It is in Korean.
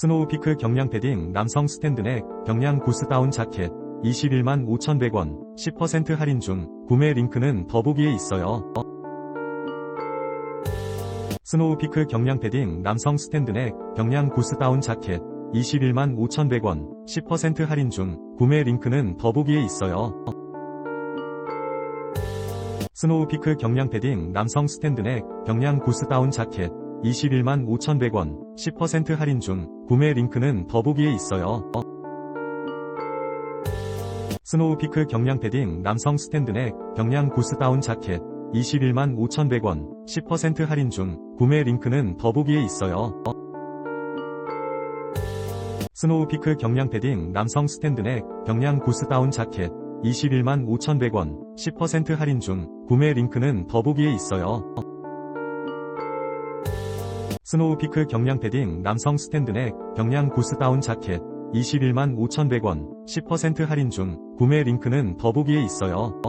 스노우피크 경량 패딩 남성 스탠드넥 경량 구스다운 자켓 21만 5,100원 10% 할인 중 구매 링크는 더보기에 있어요. 스노우피크 경량 패딩 남성 스탠드넥 경량 구스다운 자켓 21만 5,100원 10% 할인 중 구매 링크는 더보기에 있어요. 스노우피크 경량 패딩 남성 스탠드넥 경량 구스다운 자켓 21만 5,100원 10% 할인 중 구매 링크는 더보기에 있어요. 스노우피크 경량 패딩 남성 스탠드 넥 경량 구스다운 자켓 21만 5,100원 10% 할인 중 구매 링크는 더보기에 있어요. 스노우피크 경량 패딩 남성 스탠드 넥 경량 구스다운 자켓 21만 5,100원 10% 할인 중 구매 링크는 더보기에 있어요. 스노우피크 경량 패딩 남성 스탠드넥 경량 구스다운 자켓 21만 5,100원 10% 할인 중 구매 링크는 더보기에 있어요.